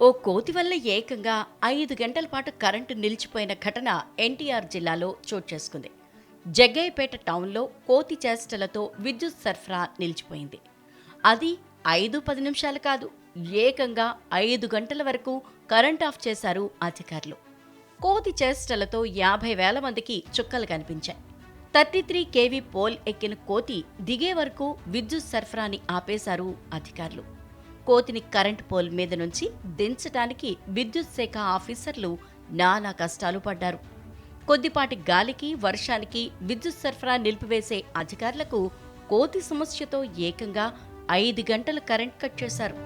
ఓ కోతి వల్ల ఏకంగా ఐదు గంటల పాటు కరెంటు నిలిచిపోయిన ఘటన ఎన్టీఆర్ జిల్లాలో చోటు చేసుకుంది. జగ్గయ్యపేట టౌన్లో కోతి చేష్టలతో విద్యుత్ సరఫరా నిలిచిపోయింది. అది ఐదు పది నిమిషాలు కాదు ఏకంగా ఐదు గంటల వరకు కరెంట్ ఆఫ్ చేశారు అధికారులు. కోతి చేష్టలతో యాభై వేల మందికి చుక్కలు కనిపించాయి. థర్టీ త్రీ కేవీ పోల్ ఎక్కిన కోతి దిగే వరకు విద్యుత్ సరఫరాని ఆపేశారు అధికారులు. కోతిని కరెంట్ పోల్ మీద నుంచి దించడానికి విద్యుత్ శాఖ ఆఫీసర్లు నానా కష్టాలు పడ్డారు. కొద్దిపాటి గాలికి వర్షానికి విద్యుత్ సరఫరా నిలిపివేసే అధికారులకు కోతి సమస్యతో ఏకంగా ఐదు గంటలు కరెంట్ కట్ చేశారు.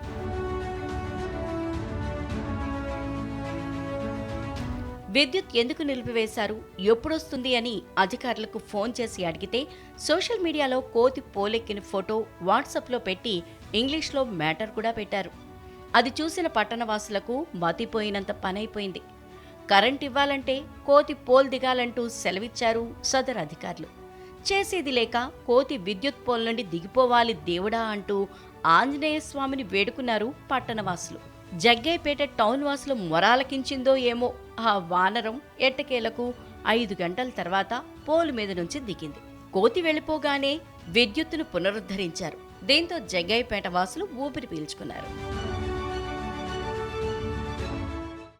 విద్యుత్ ఎందుకు నిలిపివేశారు? ఎప్పుడొస్తుంది అని అధికారులకు ఫోన్ చేసి అడిగితే సోషల్ మీడియాలో కోతి పోలెక్కిన ఫోటో వాట్సాప్లో పెట్టి ఇంగ్లీష్లో మ్యాటర్ కూడా పెట్టారు. అది చూసిన పట్టణవాసులకు మతిపోయినంత పనైపోయింది. కరెంట్ ఇవ్వాలంటే కోతి పోల్ దిగాలంటూ సెలవిచ్చారు సదర్ అధికారులు. చేసేది లేక కోతి విద్యుత్ పోల్ నుండి దిగిపోవాలి దేవుడా అంటూ ఆంజనేయ స్వామిని వేడుకున్నారు పట్టణవాసులు. జగ్గైపేట టౌన్ వాసులు మొరాలకించిందో ఏమో ఆ వానరం ఎట్టకేలకు ఐదు గంటల తర్వాత పోలు మీద నుంచి దిగింది. కోతి వెళ్ళిపోగానే విద్యుత్తును పునరుద్ధరించారు. దీంతో జగ్గైపేట వాసులు ఊపిరి పీల్చుకున్నారు.